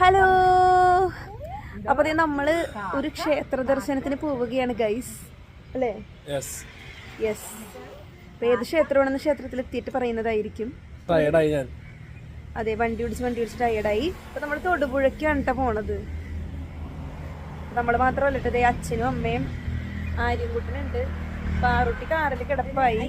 Hello. അപ്പൊ ദേ നമ്മൾ ഒരു ക്ഷേത്ര ദർശനത്തിന് പോവുകയാണ് ഗൈസ് അല്ലേ? യെസ് യെസ് അപ്പൊ ഏത് ക്ഷേത്രമാണെന്ന് ക്ഷേത്രത്തിൽ എത്തിയിട്ട് പറയുന്നതായിരിക്കും. അതെ വണ്ടി ഓടിച്ച് വണ്ടി ഓടിച്ച് ടയർഡായി അപ്പൊ നമ്മൾ തൊടുപുഴയ്ക്കാണ് കേട്ടോ പോണത്. നമ്മൾ മാത്രമല്ല കേട്ടോ ദേ അച്ഛനും അമ്മയും ആര്യൻകുട്ടനുണ്ട്. പാറുട്ടി കാറിൽ കിടപ്പായി.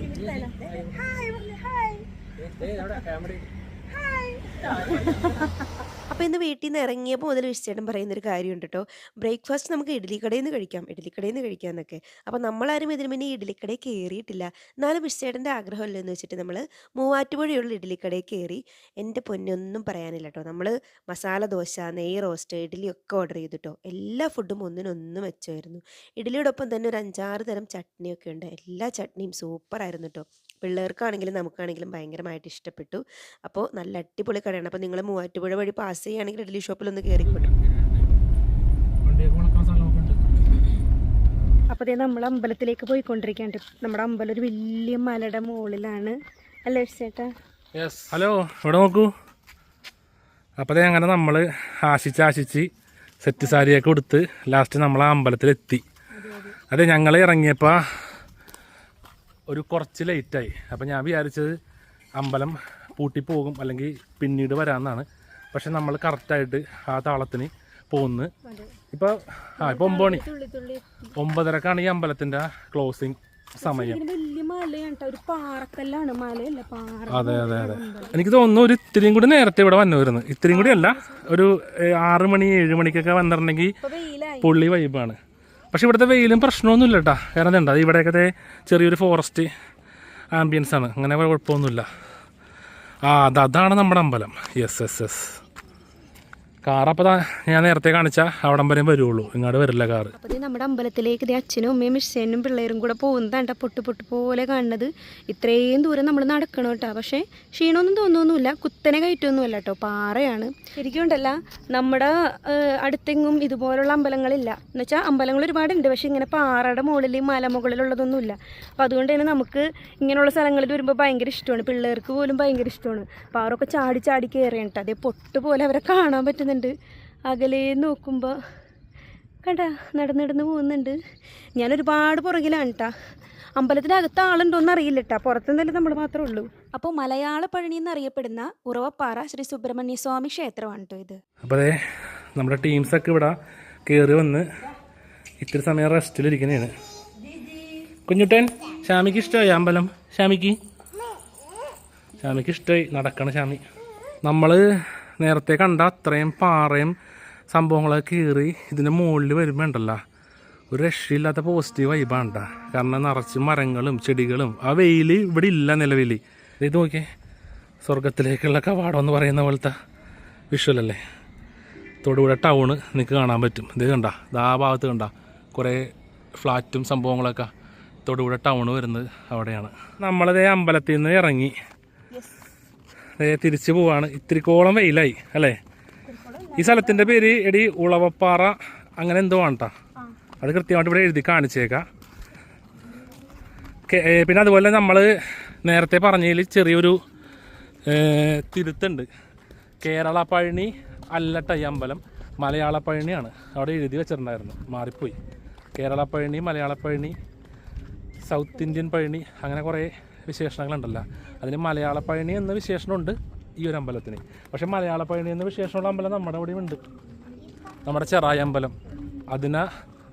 അപ്പോൾ ഇന്ന് വീട്ടിൽ നിന്ന് ഇറങ്ങിയപ്പോൾ മുതൽ വിശ്ചേട്ടൻ പറയുന്നൊരു കാര്യമുണ്ട് കേട്ടോ ബ്രേക്ക്ഫാസ്റ്റ് നമുക്ക് ഇഡ്ഡലിക്കടയിൽ നിന്ന് കഴിക്കാം ഇഡ്ഡലിക്കടയിൽ നിന്ന് കഴിക്കാം എന്നൊക്കെ അപ്പോൾ നമ്മളാരും ഇതിന് മുന്നേ ഇഡ്ഡലിക്കടയിൽ കയറിയിട്ടില്ല എന്നാലും വിശ്ചേട്ടന്റെ ആഗ്രഹമല്ലോ എന്ന് വെച്ചിട്ട് നമ്മൾ മൂവാറ്റുപുഴയുള്ള ഇഡ്ഡലിക്കടയിൽ കയറി എന്റെ പൊന്നൊന്നും പറയാനില്ല കേട്ടോ നമ്മൾ മസാല ദോശ നെയ് റോസ്റ്റ് ഇഡ്ഡലി ഒക്കെ ഓർഡർ ചെയ്തു കേട്ടോ എല്ലാ ഫുഡും ഒന്നിനൊന്നും വെച്ചായിരുന്നു. ഇഡ്ഡലിയോടൊപ്പം തന്നെ ഒരു അഞ്ചാറ് തരം ചട്നിയൊക്കെ ഉണ്ട്. എല്ലാ ചട്നിയും സൂപ്പറായിരുന്നു കേട്ടോ പിള്ളേർക്കാണെങ്കിലും നമുക്കാണെങ്കിലും ഭയങ്കരമായിട്ട് ഇഷ്ടപ്പെട്ടു. അപ്പോൾ നല്ല അടിപൊളി കടയാണ്. അപ്പോൾ നിങ്ങൾ മൂവാറ്റുപുഴ വഴി പാസ് ചെയ്യുകയാണെങ്കിൽ ഇഡ്ഡലി ഷോപ്പിലൊന്ന് കയറിക്കോട്ടെ അപ്പൊ ദേ നമ്മൾ അമ്പലത്തിലേക്ക് പോയിക്കൊണ്ടിരിക്കാണ്ട് നമ്മുടെ അമ്പലം ഒരു വലിയ മലയുടെ മുകളിലാണ്. അല്ലേ ചേട്ടാ? ഹലോ ഇവിടെ നോക്കൂ? അപ്പോൾ അങ്ങനെ നമ്മൾ ആശിച്ച് ആശിച്ച് സെറ്റ് സാരിയൊക്കെ കൊടുത്ത് ലാസ്റ്റ് നമ്മൾ ആ അമ്പലത്തിലെത്തി. അതെ ഞങ്ങൾ ഇറങ്ങിയപ്പോൾ ഒരു കുറച്ച് ലേറ്റായി. അപ്പോൾ ഞാൻ വിചാരിച്ചത് അമ്പലം പൂട്ടി പോകും അല്ലെങ്കിൽ പിന്നീട് വരാമെന്നാണ്. പക്ഷെ നമ്മൾ കറക്റ്റായിട്ട് ആ താളത്തിന് പോകുന്നു ഇപ്പോൾ ആ ഇപ്പോൾ ഒമ്പത് മണി. ഒമ്പതരക്കാണ് ഈ അമ്പലത്തിന്റെ ക്ലോസിങ് സമയം. അതെ അതെ അതെ. എനിക്ക് തോന്നുന്നു ഒരു ഇത്രയും കൂടി നേരത്തെ ഇവിടെ വന്നു വരുന്നു ഇത്തിരിയും കൂടി അല്ല ഒരു ആറ് മണി ഏഴ് മണിക്കൊക്കെ വന്നിട്ടുണ്ടെങ്കിൽ പുള്ളി വൈബാണ് പക്ഷെ ഇവിടുത്തെ വെയിലും പ്രശ്നമൊന്നുമില്ല കേട്ടോ കാരണം എന്താ ഇവിടെയൊക്കെ ചെറിയൊരു ഫോറസ്റ്റ് ആംബിയൻസ് ആണ്. അങ്ങനെ കുഴപ്പമൊന്നുമില്ല. ആ അത് അതാണ് നമ്മുടെ അമ്പലം. യെസ് യെസ് യെസ് കാറപ്പോൾ ഞാൻ നേരത്തെ കാണിച്ച അവിടം വരെ വരുള്ളൂ. ഇങ്ങോട്ട് വരില്ല കാർ അപ്പോൾ നമ്മുടെ അമ്പലത്തിലേക്ക് അച്ഛനും അമ്മയും മിഷനും പിള്ളേരും കൂടെ പോകുന്നതാണ്ട പൊട്ട് പൊട്ട് പോലെ കാണുന്നത്. ഇത്രയും ദൂരം നമ്മൾ നടക്കണം കേട്ടോ പക്ഷേ ക്ഷീണമൊന്നും തോന്നുന്നില്ല കുത്തനെ കയറ്റൊന്നുമില്ല കേട്ടോ പാറയാണ്. ശരിക്കും ഉണ്ടല്ല നമ്മുടെ അടുത്തെങ്ങും ഇതുപോലുള്ള അമ്പലങ്ങളില്ല. എന്ന് വെച്ചാൽ അമ്പലങ്ങൾ ഒരുപാടുണ്ട്. പക്ഷേ ഇങ്ങനെ പാറയുടെ മുകളിൽ മലമുകളിലുള്ളതൊന്നുമില്ല. അപ്പോൾ അതുകൊണ്ട് തന്നെ നമുക്ക് ഇങ്ങനെയുള്ള സ്ഥലങ്ങളിൽ വരുമ്പോൾ ഭയങ്കര ഇഷ്ടമാണ്. പിള്ളേർക്ക് പോലും ഭയങ്കര ഇഷ്ടമാണ്. പാറൊക്കെ ചാടി ചാടി കയറിയാണ് കേട്ടോ അതേ പൊട്ട് പോലെ അവരെ കാണാൻ പറ്റുന്നുണ്ട്. അകലേ നോക്കുമ്പോൾ കണ്ട നടന്ന് നടന്ന് പോകുന്നുണ്ട്. ഞാൻ ഒരുപാട് പുറകിലാണ് കേട്ടാ അമ്പലത്തിനകത്ത് ആളുണ്ടോന്ന് അറിയില്ല കേട്ടാ പുറത്തുനിന്നല്ലേ നമ്മൾ മാത്രമേ ഉള്ളൂ. അപ്പോൾ മലയാള പഴനി എന്നറിയപ്പെടുന്ന ഉറവപ്പാറ ശ്രീ സുബ്രഹ്മണ്യ സ്വാമി ക്ഷേത്രമാണ് കേട്ടോ ഇത്. അപ്പോൾ നമ്മുടെ ടീംസൊക്കെ ഇവിടെ കയറി വന്ന് ഇത്ര സമയം റെസ്റ്റിലിരിക്കുന്നതാണ് കുഞ്ഞുട്ടൻ ഷാമിക്ക് ഇഷ്ടമായി അമ്പലം? ഷാമിക്ക് ഷാമിക്ക് ഇഷ്ടമായി നടക്കണം ഷാമി നമ്മൾ നേരത്തെ കണ്ട അത്രയും പാറയും സംഭവങ്ങളൊക്കെ കീറി ഇതിന്റെ മുകളിൽ വരുമ്പോൾ ഉണ്ടല്ലോ. ഒരു രക്ഷയില്ലാത്ത പോസിറ്റീവ് വൈബാണ് ട്ടാ. കാരണം നിറച്ച് മരങ്ങളും ചെടികളും. ആ വെയിൽ ഇവിടെ ഇല്ല നിലവിൽ ഇത് നോക്കിയേ. സ്വർഗത്തിലേക്കുള്ള കവാടം എന്ന് പറയുന്ന പോലത്തെ വിഷ്വലല്ലേ തൊടുപുഴ ടൗണ് നിങ്ങൾക്ക് കാണാൻ പറ്റും. ഇത് കണ്ട? ആ ഭാഗത്ത് കണ്ട? കുറേ ഫ്ലാറ്റും സംഭവങ്ങളൊക്കെ തൊടുപുഴ ടൗണ് വരുന്നത് അവിടെയാണ്. നമ്മളതേ അമ്പലത്തിൽ നിന്ന് ഇറങ്ങി. തിരിച്ചു പോവാണ്. ഇത്തിരിക്കോളം വെയിലായി അല്ലേ? ഈ സ്ഥലത്തിന്റെ പേര് എടി ഉളവപ്പാറ. അങ്ങനെ എന്തോ ആണ് ട്ടാ. അത് കൃത്യമായിട്ട് ഇവിടെ എഴുതി കാണിച്ചേക്കാം. പിന്നെ അതുപോലെ നമ്മൾ നേരത്തെ പറഞ്ഞതിൽ ചെറിയൊരു തിരുത്തുണ്ട്. കേരള പഴനി അല്ലട്ട അമ്പലം മലയാള പഴനിയാണ് അവിടെ എഴുതി വെച്ചിട്ടുണ്ടായിരുന്നു. മാറിപ്പോയി. കേരള പഴനി മലയാള പഴനി സൗത്ത് ഇന്ത്യൻ പഴനി അങ്ങനെ കുറേ വിശേഷണങ്ങളുണ്ടല്ലോ. അതിന് മലയാള എന്ന വിശേഷണമുണ്ട് ഈ ഒരു അമ്പലത്തിന്. പക്ഷേ മലയാള എന്ന വിശേഷമുള്ള അമ്പലം നമ്മുടെ അവിടെയും ഉണ്ട്. നമ്മുടെ ചെറായ അമ്പലം. അതിന്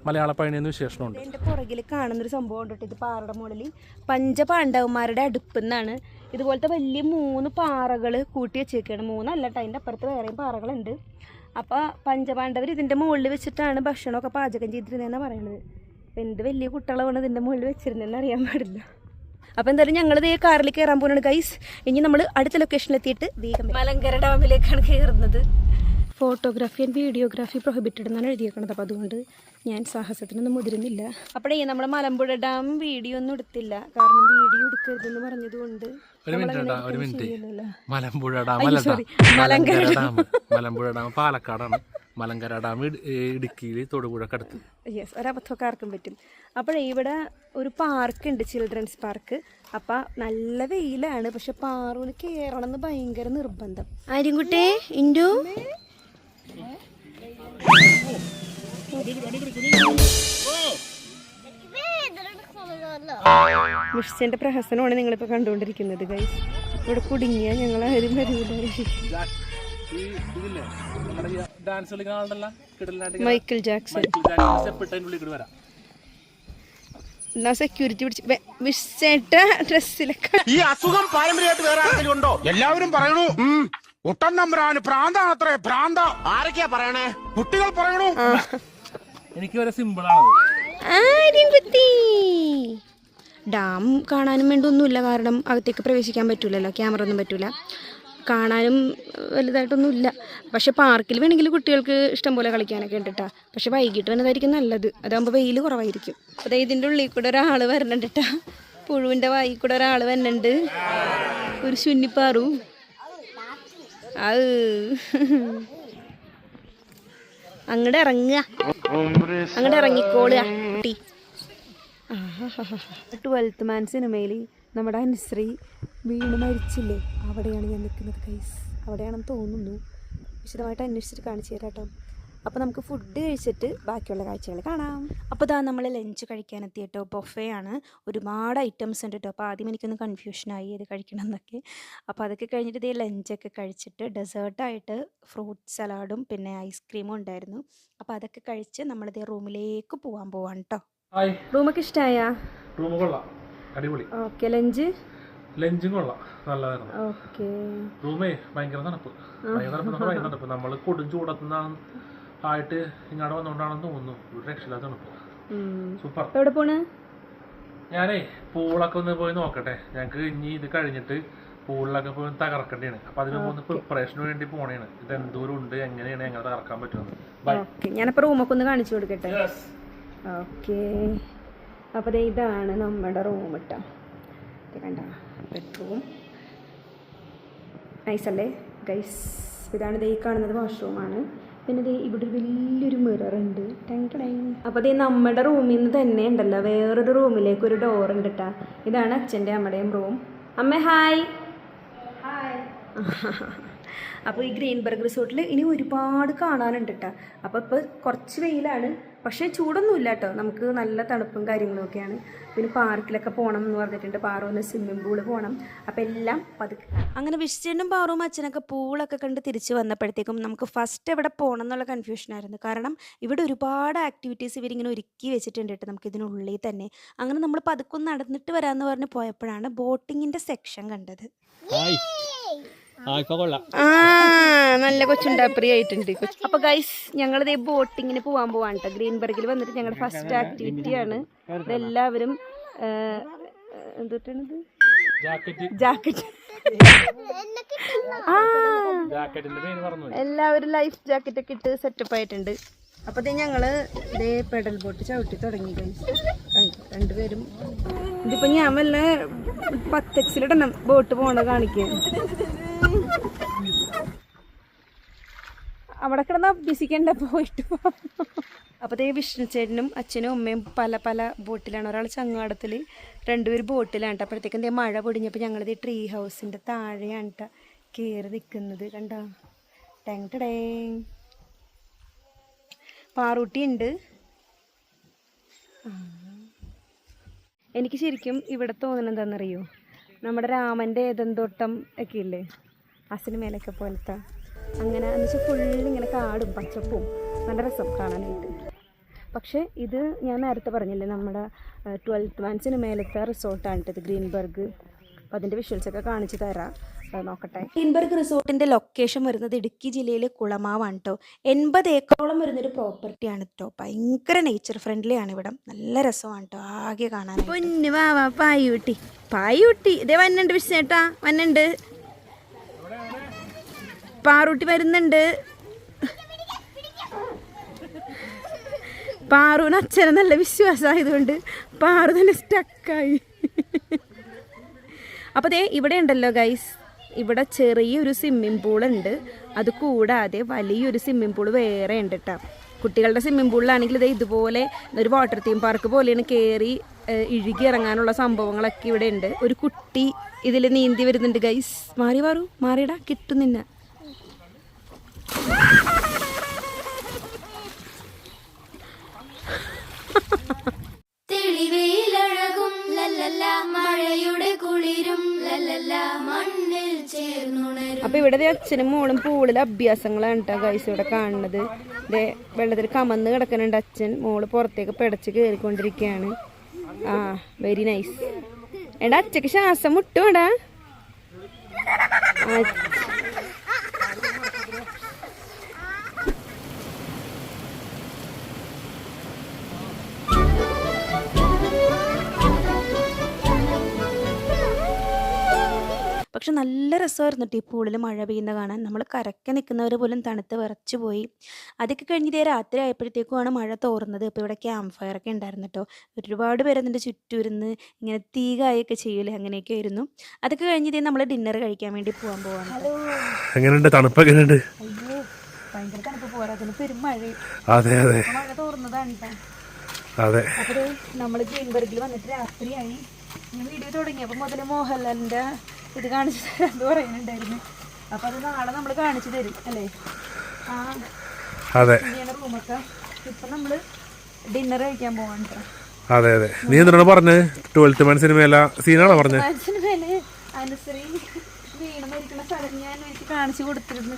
മലയാള എന്ന വിശേഷണമുണ്ട്. എന്റെ പുറകിൽ കാണുന്നൊരു സംഭവം ഉണ്ട് ഇത് പാറയുടെ മുകളിൽ പഞ്ചപാണ്ഡവന്മാരുടെ അടുപ്പ് എന്നാണ് ഇതുപോലത്തെ വലിയ മൂന്ന് പാറകൾ കൂട്ടി വെച്ചേക്കാണ്. മൂന്നല്ല കേട്ടോ അതിന്റെ അപ്പുറത്ത് വേറെയും പാറകളുണ്ട്. അപ്പോൾ പഞ്ചപാണ്ഡവർ ഇതിന്റെ മുകളിൽ വെച്ചിട്ടാണ് ഭക്ഷണമൊക്കെ പാചകം ചെയ്തിരുന്നതെന്നാണ് പറയുന്നത് എന്ത് വലിയ കുട്ടികളാണ് ഇതിന്റെ മുകളിൽ വെച്ചിരുന്നതെന്ന് അറിയാൻ പാടില്ല. അപ്പോൾ എന്തായാലും ഞങ്ങൾ ദേ കാറിൽ കയറാൻ പോകുന്നത് ഗൈസ് ഇനി നമ്മൾ അടുത്ത ലൊക്കേഷനിലെത്തിയിട്ട് വേഗം മലങ്കര ഡാമിലേക്കാണ് കയറുന്നത് ഫോട്ടോഗ്രാഫി ആൻഡ് വീഡിയോഗ്രാഫി പ്രൊഹിബിറ്റഡ് എന്നാണ് എഴുതിയേക്കുന്നത് അപ്പോൾ അതുകൊണ്ട് ഞാൻ സാഹസത്തിനൊന്നും മുതിരുന്നില്ല. അപ്പോഴേ നമ്മൾ മലമ്പുഴ ഡാം വീഡിയോ ഒന്നും എടുത്തില്ല. കാരണം വീഡിയോ എടുക്കരുതെന്ന് പറഞ്ഞതുകൊണ്ട് ഒരു മിനിറ്റ് ഒരു minute Malampuzha dam Malankara dam. Malampuzha dam പാലക്കാടാണ്. മലങ്കര ഡാം ഇടുക്കിയിൽ തൊടുപുഴ തൊടുപുഴക്കടുത്ത് യെസ് ഒരബദ്ധമൊക്കെ ആർക്കും പറ്റും. അപ്പോൾ ഇവിടെ ഒരു പാർക്ക് ഉണ്ട് ചിൽഡ്രൻസ് പാർക്ക്. അപ്പം നല്ല വെയിലാണ് പക്ഷെ പാറൂന് കയറണം എന്ന് ഭയങ്കര നിർബന്ധം. ആര്യൻകുട്ടേ ഇൻഡു മിഷന്റെ പ്രഹസനമാണ് നിങ്ങളിപ്പോൾ കണ്ടുകൊണ്ടിരിക്കുന്നത് ഗൈസ് ഇവിടെ കുടുങ്ങിയ ഞങ്ങൾ ആരും വരില്ല ഡാൻസ് കളിക്കുന്ന ആളുണ്ടല്ല കിടലാണ്ട് മൈക്കിൾ ജാക്സൺ സ്റ്റെപ്പ് ഇട്ട് ഉള്ളിൽ കൂടി വരാം. എന്നാ സെക്യൂരിറ്റി പിടിച്ച് മിഷേട്ട ഡ്രസ്സിലൊക്കെ. ഈ അസുഖം പാരമ്പര്യമായിട്ട് വേറെ ആരെങ്കിലും ഉണ്ടോ? എല്ലാവരും പറയണു. ഒട്ടൻ നമ്പരാന് ഭ്രാന്താണത്രേ പ്രാന്ത ആരൊക്കെയാ പറയണേ? കുട്ടികൾ പറയണു. എനിക്ക് വരെ സിമ്പിളാണ് ആരും കുത്തി ഡാം കാണാനും വേണ്ടി ഒന്നുമില്ല കാരണം അകത്തേക്ക് പ്രവേശിക്കാൻ പറ്റൂലല്ലോ. ക്യാമറ ഒന്നും പറ്റൂല. കാണാനും വലുതായിട്ടൊന്നുമില്ല. പക്ഷെ പാർക്കിൽ വേണമെങ്കിൽ കുട്ടികൾക്ക് ഇഷ്ടംപോലെ കളിക്കാനൊക്കെ ഉണ്ട് പക്ഷെ വൈകിട്ട് വന്നതായിരിക്കും നല്ലത്. അതാകുമ്പോൾ വെയിൽ കുറവായിരിക്കും. അതെ ഇതിന്റെ ഉള്ളിൽ കൂടെ ഒരാൾ വരണുണ്ട് കേട്ടോ പുഴുവിന്റെ വായിൽ കൂടെ ഒരാൾ വരണുണ്ട്. ഒരു ശുന്നിപ്പാറു ആ അങ്ങോട്ട് ഇറങ്ങുക. അങ്ങോട്ട് ഇറങ്ങിക്കോളുക ട്വൽത്ത് മാൻ സിനിമയിൽ നമ്മുടെ അനുശ്രീ വീണ് മരിച്ചില്ലേ? അവിടെയാണ് ഞാൻ നിൽക്കുന്നത് കൈസ് അവിടെയാണെന്ന് തോന്നുന്നു. വിശദമായിട്ട് അന്വേഷിച്ചിട്ട് കാണിച്ചു തരാം കേട്ടോ. അപ്പോൾ നമുക്ക് ഫുഡ് കഴിച്ചിട്ട് ബാക്കിയുള്ള കാഴ്ചകൾ കാണാം. അപ്പോൾ ഇതാ നമ്മൾ ലഞ്ച് കഴിക്കാനെത്തി കേട്ടോ. ബൊഫേ ആണ്. ഒരുപാട് ഐറ്റംസ് ഉണ്ട് കേട്ടോ. അപ്പോൾ ആദ്യം എനിക്കൊന്ന് കൺഫ്യൂഷനായി ഇത് കഴിക്കണം എന്നൊക്കെ. അപ്പോൾ അതൊക്കെ കഴിഞ്ഞിട്ട് ഇതേ ലഞ്ചൊക്കെ കഴിച്ചിട്ട് ഡെസേർട്ടായിട്ട് ഫ്രൂട്ട് സലാഡും പിന്നെ ഐസ്ക്രീമും ഉണ്ടായിരുന്നു. അപ്പോൾ അതൊക്കെ കഴിച്ച് നമ്മളിതേ റൂമിലേക്ക് പോകാൻ പോവാണ് കേട്ടോ. ഹായ് റൂമൊക്കെ ഇഷ്ടമായ റൂമ് കൊള്ളാം. അടിപൊളി. Okay lunch? ലഞ്ചും കൊള്ളാം. നല്ലതാണ് ഓക്കെ. റൂമേ ഭയങ്കര തണുപ്പ്. ഭയങ്കര തണുപ്പ് ഭയങ്കര തണുപ്പ്. നമ്മൾ കൊടും ചൂടത്തുനിന്നാണ് ആയിട്ട് ഇങ്ങോട്ട് വന്നുകൊണ്ടാണെന്ന് തോന്നുന്നു. ഒരു രക്ഷയില്ല തണുപ്പ്. സൂപ്പർ. എവിടെ പോണ്? ഞാനേ പൂളൊക്കെ ഒന്ന് പോയി നോക്കട്ടെ. ഞങ്ങൾക്ക് ഇനി ഇത് കഴിഞ്ഞിട്ട് പൂളിലൊക്കെ പോയി തകർക്കേണ്ടിയാണ്. അപ്പൊ അതിന് പോകുന്ന പ്രിപ്പറേഷന് വേണ്ടി പോണേണ്. ഇത് എന്തോരം ഉണ്ട് എങ്ങനെയാണ് ഞങ്ങൾ തകർക്കാൻ പറ്റുമെന്ന് ഞാനിപ്പോ റൂമൊക്കെ ഒന്ന് കാണിച്ചു കൊടുക്കട്ടെ. ഓക്കെ. അപ്പോൾ ഇതാണ് നമ്മുടെ റൂം കേട്ടോ ഇത് കണ്ട? ബെഡ്റൂം നൈസല്ലേ ഗൈസ് ഇതാണ് ദേ ഈ കാണുന്നത് വാഷ്റൂമാണ് പിന്നെ ദേ ഇവിടെ ഒരു വലിയൊരു മിറർ ഉണ്ട്. ടെങ് ടെങ് അപ്പോൾ ദേ നമ്മുടെ റൂമിൽ നിന്ന് തന്നെ ഉണ്ടല്ലോ വേറൊരു റൂമിലേക്ക് ഒരു ഡോർ ഉണ്ട് കേട്ടോ ഇതാണ് അച്ഛന്റെ അമ്മയുടെയും റൂം അമ്മ ഹായ് അപ്പോൾ ഈ ഗ്രീൻബർഗ് റിസോർട്ടിൽ ഇനി ഒരുപാട് കാണാനുണ്ട് കേട്ടോ അപ്പോൾ ഇപ്പോൾ കുറച്ച് വെയിലാണ് പക്ഷേ ചൂടൊന്നുമില്ല കേട്ടോ നമുക്ക് നല്ല തണുപ്പും കാര്യങ്ങളൊക്കെയാണ്. പിന്നെ പാർക്കിലൊക്കെ പോകണം എന്ന് പറഞ്ഞിട്ടുണ്ട്. പാറോന്ന് സ്വിമ്മിംഗ് പൂൾ പോകണം അപ്പോൾ എല്ലാം പതുക്കെ. അങ്ങനെ വിശ്വനും പാറും അച്ഛനൊക്കെ പൂളൊക്കെ കണ്ട് തിരിച്ച് വന്നപ്പോഴത്തേക്കും നമുക്ക് ഫസ്റ്റ് എവിടെ പോകണം എന്നുള്ള കൺഫ്യൂഷനായിരുന്നു കാരണം ഇവിടെ ഒരുപാട് ആക്ടിവിറ്റീസ് ഇവരിങ്ങനെ ഒരുക്കി വെച്ചിട്ടുണ്ട് കേട്ടോ നമുക്ക് ഇതിനുള്ളിൽ തന്നെ. അങ്ങനെ നമ്മൾ പതുക്കൊന്ന് നടന്നിട്ട് വരാമെന്ന് പറഞ്ഞ് പോയപ്പോഴാണ് ബോട്ടിങ്ങിന്റെ സെക്ഷൻ കണ്ടത്. ആ നല്ല കൊച്ചുണ്ടാപ്രി ആയിട്ടുണ്ട്. അപ്പൊ ഗൈസ് ഞങ്ങൾ ഇതേ ബോട്ടിങ്ങിന് പോവാൻ പോവാണ് കേട്ടോ ഗ്രീൻബർഗിൽ വന്നിട്ട് ഞങ്ങളുടെ ഫസ്റ്റ് ആക്ടിവിറ്റി ആണ്. എല്ലാവരും എന്തൊട്ടാണിത് ജാക്കറ്റ് ആ എല്ലാവരും ലൈഫ് ജാക്കറ്റ് ഒക്കെ ഇട്ട് സെറ്റപ്പ് ആയിട്ടുണ്ട്. അപ്പൊ ഞങ്ങൾ ഇതേ പെഡൽ ബോട്ട് ചവിട്ടി തുടങ്ങി? രണ്ടുപേരും. ഇതിപ്പോ ഞാൻ വല്ല പത്തക്സിലിടണം ബോട്ട് പോണ കാണിക്കാൻ അവിടെ കിടന്ന അഭ്യസിക്കണ്ട പോയിട്ട് അപ്പോൾ ദേ വിഷ്ണു ചേട്ടനും അച്ഛനും അമ്മയും പല പല ബോട്ടിലാണ്. ഒരാൾ ചങ്ങാടത്തിൽ രണ്ടുപേർ ബോട്ടിലാണ് കേട്ടോ അപ്പോഴത്തേക്കും മഴ പൊടിഞ്ഞപ്പോൾ ഞങ്ങളിത് ട്രീ ഹൗസിന്റെ താഴെയാണ് കേട്ടോ കയറി നിൽക്കുന്നത് കണ്ടോ? ടെങ് ടേങ് പാറൂട്ടി ഉണ്ട് എനിക്ക് ശരിക്കും ഇവിടെ തോന്നുന്നത് എന്താണെന്നറിയോ നമ്മുടെ രാമന്റെ ഏതെന്തോട്ടം ഒക്കെ ഇല്ലേ? ആ സിനിമയിലൊക്കെ പോലത്തെ. അങ്ങനെ എന്ന് വെച്ചാൽ ഫുള്ള് ഇങ്ങനെ കാടും പച്ചപ്പും നല്ല രസം കാണാനായിട്ട്. പക്ഷേ ഇത് ഞാൻ നേരത്തെ പറഞ്ഞില്ലേ നമ്മുടെ ട്വൽത്ത് മാൻസിന് മേലത്തെ റിസോർട്ടാണ് ഇത് ഗ്രീൻബർഗ്. അപ്പോൾ അതിന്റെ വിഷ്വൽസൊക്കെ കാണിച്ചു തരാം. നോക്കട്ടെ. ഗ്രീൻബർഗ് റിസോർട്ടിന്റെ ലൊക്കേഷൻ വരുന്നത് ഇടുക്കി ജില്ലയിലെ കുളമാവാണ് കേട്ടോ എൺപത് ഏക്കറോളം വരുന്നൊരു പ്രോപ്പർട്ടിയാണ് കേട്ടോ ഭയങ്കര നേച്ചർ ഫ്രണ്ട്ലി ആണ് ഇവിടെ. നല്ല രസമാണ് കേട്ടോ ആകെ കാണാൻ പൊന്നു വാവാ പായുട്ടി. പായുട്ടി. ഇതേ വന്നുണ്ട് വിഷ്ണേട്ടാ വന്നുണ്ട്. പാറൂട്ടി വരുന്നുണ്ട്. പാറുവിന് അച്ഛനെ നല്ല വിശ്വാസമായതുകൊണ്ട് പാറു തന്നെ സ്റ്റക്കായി അപ്പോൾ ദേ ഇവിടെ ഉണ്ടല്ലോ ഗൈസ് ഇവിടെ ചെറിയൊരു സ്വിമ്മിംഗ് ഉണ്ട്. അത് കൂടാതെ വലിയൊരു സ്വിമ്മിംഗ് പൂൾ വേറെ ഉണ്ട് കേട്ടോ കുട്ടികളുടെ സ്വിമ്മിംഗ് പൂളിലാണെങ്കിൽ ഇത് ഇതുപോലെ ഒരു വാട്ടർ തീം പാർക്ക് പോലെയാണ് കയറി ഇഴുകി ഇറങ്ങാനുള്ള സംഭവങ്ങളൊക്കെ ഇവിടെ ഉണ്ട്. ഒരു കുട്ടി ഇതിൽ നീന്തി വരുന്നുണ്ട് ഗൈസ് മാറി മാറൂ മാറിയിടാ നിന്നെ. അപ്പൊ ഇവിടെ അച്ഛനും മോളും പൂളിൽ അഭ്യാസങ്ങളാണ് കേട്ടോ ഗൈസ് ഇവിടെ കാണുന്നത്. ഇതേ വെള്ളത്തിൽ കമന്ന് കിടക്കുന്നുണ്ട് അച്ഛൻ. മോൾ പുറത്തേക്ക് പിടച്ച് കയറിക്കൊണ്ടിരിക്കുകയാണ് ആ വെരി നൈസ് എടാ അച്ഛക്ക് ശ്വാസം മുട്ടുമെടാ പക്ഷെ നല്ല രസമായിരുന്നു കേട്ടോ ഈ പൂളിൽ മഴ പെയ്യുന്ന കാണാൻ. നമ്മൾ കരക്കെ നിൽക്കുന്നവർ പോലും തണുത്ത് വിറച്ചു പോയി. അതൊക്കെ കഴിഞ്ഞ് രാത്രി ആയപ്പോഴത്തേക്കുമാണ് മഴ തോർന്നത്. ഇപ്പോൾ ഇവിടെ ക്യാമ്പ് ഫയർ ഒക്കെ ഉണ്ടായിരുന്നു കേട്ടോ ഒരുപാട് പേര് അതിന്റെ ചുറ്റും ഇരുന്ന് ഇങ്ങനെ തീ കായൊക്കെ ചെയ്യൂലേ അങ്ങനെയൊക്കെ ആയിരുന്നു. അതൊക്കെ കഴിഞ്ഞ് നമ്മൾ ഡിന്നർ കഴിക്കാൻ വേണ്ടി പോകാൻ പോവാണ് എങ്ങനെയുണ്ട്? തണുപ്പ് ഭയങ്കര തണുപ്പ് അതെ അതെ. മഴ തോർന്നതാണ് അതെ. അപ്പോൾ നമ്മൾ ഗ്രീൻബർഗിൽ വന്നിട്ട് രാത്രിയായി. വീഡിയോ തുടങ്ങിയപ്പോൾ മുതൽ മോഹൻലാലിന്റെ ഇത് കാണിച്ചു തരാം. എന്ന് പറയുന്നുണ്ടായിരുന്നു. അപ്പോൾ അത് നാളെ നമ്മൾ കാണിച്ചു തരും അല്ലേ? ആ അതെ. ചെയ്യണ റൂമൊക്കെ? ഇപ്പം നമ്മൾ ഡിന്നർ കഴിക്കാൻ പോകാൻ അതെ അതെ. നീ എന്തിനാണ് പറഞ്ഞത് ട്വൽത്ത് മാൻ സിനിമയല്ല സീനാണോ പറഞ്ഞത് മനസ്സിന് മേലെ അനുസരി വീണ് മരിക്കുന്ന സ്ഥലം ഞാൻ എനിക്ക് കാണിച്ചു കൊടുത്തിരുന്നു.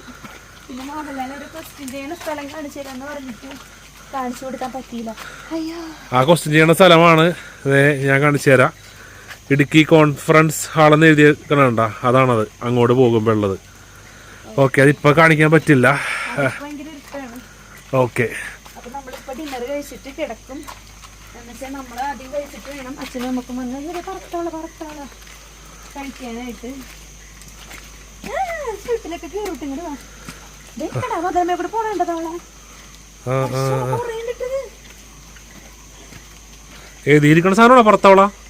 പിന്നെ മോഹൻലാൽ ഒരു ക്വസ്റ്റ്യൻ ചെയ്യുന്ന സ്ഥലം കാണിച്ചു പറഞ്ഞിട്ട് കാണിച്ചു കൊടുക്കാൻ പറ്റിയില്ല. അയ്യോ. ആ ക്വസ്റ്റ്യൻ ചെയ്യുന്ന സ്ഥലമാണ്. അതെ ഞാൻ കാണിച്ചു തരാം. ഇടുക്കി കോൺഫറൻസ് ഹാളെന്ന് എഴുതിയേക്കണണ്ട അതാണത്. അങ്ങോട്ട് പോകുമ്പോൾ ഉള്ളത്. ഓക്കെ അതിപ്പോൾ കാണിക്കാൻ പറ്റില്ല. ഓക്കെ ഏതിരിക്കണ സാധനമാണോ പുറത്തോളാം?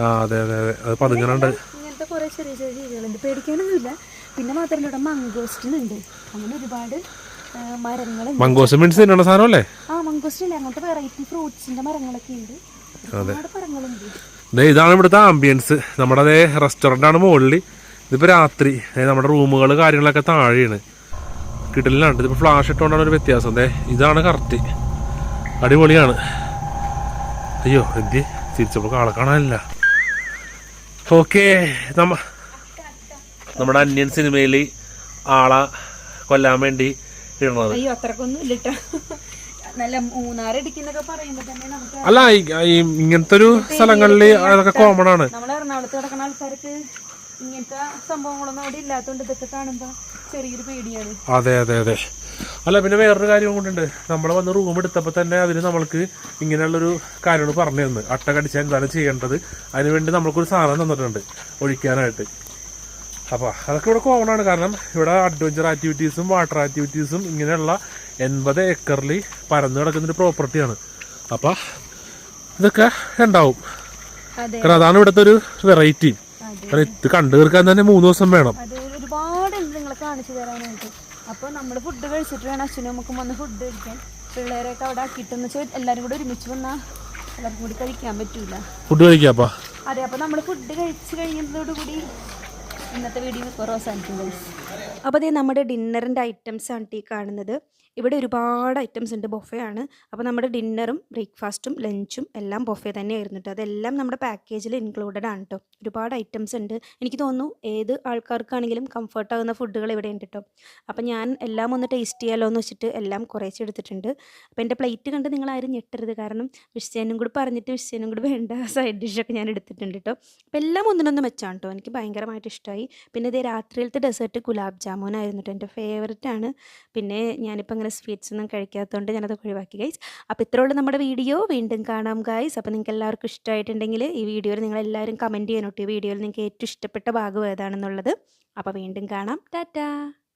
ആ അതെ അതെ അതെ. അത് പതുങ്ങനുണ്ട് ഇങ്ങനത്തെ കുറെ ചെറിയ ചെറിയ ജീവികളുണ്ട്. പേടിക്കാനൊന്നുമില്ല. പിന്നെ മാത്രമല്ല ഇവിടെ മംഗോസ്റ്റിനുണ്ട്. അങ്ങനെ ഒരുപാട് മരങ്ങളുണ്ട്. മംഗോസ് മീൻസ് തിന്നണ സാധനമല്ലേ? ആ മംഗോസ്റ്റിൻ അങ്ങനത്തെ വെറൈറ്റി ഫ്രൂട്ട്സിന്റെ മരങ്ങളൊക്കെ ഉണ്ട്. ഒരുപാട് മരങ്ങളുണ്ട് ദേ ഇതാണ് ഇവിടുത്തെ ആംബിയൻസ് നമ്മുടെ അതേ റെസ്റ്റോറന്റ് ആണ് മുകളിൽ ഇതിപ്പോൾ രാത്രി. ദേ നമ്മുടെ റൂമുകൾ കാര്യങ്ങളൊക്കെ താഴെയാണ്. കിടലിലാണ്. ഇതിപ്പോൾ ഫ്ലാഷ് ഇട്ടുകൊണ്ടാണ് ഒരു വ്യത്യാസം. ദേ ഇതാണ് കറക്റ്റ്. അടിപൊളിയാണ്. അയ്യോ എന്ത് തിരിച്ചപ്പോൾ കാളെ കാണാനില്ല. ഓക്കെ നമ്മ നമ്മുടെ അന്യൻ സിനിമയിൽ ആളെ കൊല്ലാൻ വേണ്ടി ഇടണത്. അയ്യോ അത്രക്കൊന്നും ഇല്ലട്ടോ. നല്ല മൂന്നാർ ഇടിക്കുന്നൊക്കെ പറയുമ്പോ തന്നെ നമുക്ക് അല്ല ഈ- ഇങ്ങനത്തെ ഒരു സ്ഥലങ്ങളിൽ അതൊക്കെ കോമൺ ആണ് നമ്മൾ എറണാകുളത്ത് കിടക്കുന്ന ആൾക്കാർക്ക് ഇങ്ങനത്തെ സംഭവങ്ങളൊന്നും അവിടെ ഇല്ലാത്തതുകൊണ്ട് ഇതൊക്കെ കാണുമ്പോ ചെറിയൊരു പേടിയാണ്. അതെ അതെ അതെ. അല്ല പിന്നെ വേറൊരു കാര്യം കൊണ്ടുണ്ട് നമ്മൾ വന്ന് റൂം എടുത്തപ്പോൾ തന്നെ അതിന് നമ്മൾക്ക് ഇങ്ങനെയുള്ളൊരു കാര്യങ്ങൾ പറഞ്ഞു തന്നു അട്ട കടിച്ചാൽ എന്താണ് ചെയ്യേണ്ടത്? അതിനുവേണ്ടി നമ്മൾക്കൊരു സാധനം തന്നിട്ടുണ്ട് ഒഴിക്കാനായിട്ട്. അപ്പോൾ അതൊക്കെ ഇവിടെ കോമൺ ആണ്. കാരണം ഇവിടെ അഡ്വഞ്ചർ ആക്ടിവിറ്റീസും വാട്ടർ ആക്ടിവിറ്റീസും ഇങ്ങനെയുള്ള എൺപത് ഏക്കറിൽ പരന്നു കിടക്കുന്നൊരു പ്രോപ്പർട്ടിയാണ് അപ്പോൾ ഇതൊക്കെ ഉണ്ടാവും. കാരണം അതാണ് ഇവിടുത്തെ ഒരു വെറൈറ്റി കാരണം ഇത് കണ്ടു തീർക്കാൻ തന്നെ മൂന്ന് ദിവസം വേണം. ഒരുപാട് കാണിച്ചു തരാനായിട്ട്. അപ്പോൾ നമ്മൾ ഫുഡ് കഴിച്ചിട്ട് വേണം അച്ഛനും നമുക്കും വന്ന് ഫുഡ് കഴിക്കാൻ. പിള്ളേരെയൊക്കെ അവിടെ ആക്കിയിട്ടെന്ന് വെച്ചാൽ എല്ലാവരും കൂടെ ഒരുമിച്ച് വന്നാൽ എല്ലാവർക്കും കൂടി കഴിക്കാൻ പറ്റൂല. ഫുഡ് കഴിക്കാം അതെ അപ്പോൾ നമ്മൾ ഫുഡ് കഴിച്ച് കഴിയുന്നതോടുകൂടി ഇന്നത്തെ വീഡിയോ കുറവ് അവസാനിക്കും ഗൈസ് അപ്പോൾ അതേ നമ്മുടെ ഡിന്നറിന്റെ ഐറ്റംസ് ആണ് ടീ കാണുന്നത്. ഇവിടെ ഒരുപാട് ഐറ്റംസ് ഉണ്ട്. ബൊഫേ ആണ്. അപ്പോൾ നമ്മുടെ ഡിന്നറും ബ്രേക്ക്ഫാസ്റ്റും ലഞ്ചും എല്ലാം ബൊഫേ തന്നെയായിരുന്നു കേട്ടോ അതെല്ലാം നമ്മുടെ പാക്കേജിൽ ഇൻക്ലൂഡഡ് ആണ് കേട്ടോ ഒരുപാട് ഐറ്റംസ് ഉണ്ട്. എനിക്ക് തോന്നുന്നു ഏത് ആൾക്കാർക്കാണെങ്കിലും കംഫർട്ട് ആകുന്ന ഫുഡുകൾ ഇവിടെ ഉണ്ട് കേട്ടോ അപ്പോൾ ഞാൻ എല്ലാം ഒന്ന് ടേസ്റ്റ് ചെയ്യാലോ എന്ന് വെച്ചിട്ട് എല്ലാം കുറേശ്ശെ എടുത്തിട്ടുണ്ട്. അപ്പോൾ എന്റെ പ്ലേറ്റ് കണ്ട് നിങ്ങൾ ആരും ഞെട്ടരുത്. കാരണം വിഷയനും കൂടി പറഞ്ഞിട്ട് വിഷയനും കൂടി വേണ്ട സൈഡ് ഡിഷൊക്കെ ഞാൻ എടുത്തിട്ടുണ്ട് കേട്ടോ അപ്പോൾ എല്ലാം ഒന്നിനൊന്ന് മെച്ചാണ് കേട്ടോ എനിക്ക് ഭയങ്കരമായിട്ട് ഇഷ്ടമായി പിന്നെ ഇതേ രാത്രിയിലത്തെ ഡെസേർട്ട് ഗുലാബ് ജാമുൻ ആയിരുന്നു എന്റെ ഫേവററ്റ് ആണ്. പിന്നെ ഞാനിപ്പോൾ അങ്ങനെ സ്വീറ്റ്സ് ഒന്നും കഴിക്കാത്തതുകൊണ്ട് ഞാനത് ഒഴിവാക്കി ഗൈസ് അപ്പോൾ ഇത്രയുള്ള നമ്മുടെ വീഡിയോ. വീണ്ടും കാണാം ഗൈസ് അപ്പോൾ നിങ്ങൾക്ക് എല്ലാവർക്കും ഇഷ്ടമായിട്ടുണ്ടെങ്കിൽ ഈ വീഡിയോയിൽ നിങ്ങൾ എല്ലാവരും കമന്റ് ചെയ്യാനോട്ട് ഈ വീഡിയോയിൽ നിങ്ങൾക്ക് ഏറ്റവും ഇഷ്ടപ്പെട്ട ഭാഗം ഏതാണെന്നുള്ളത്. അപ്പോൾ വീണ്ടും കാണാം. ടാറ്റാ.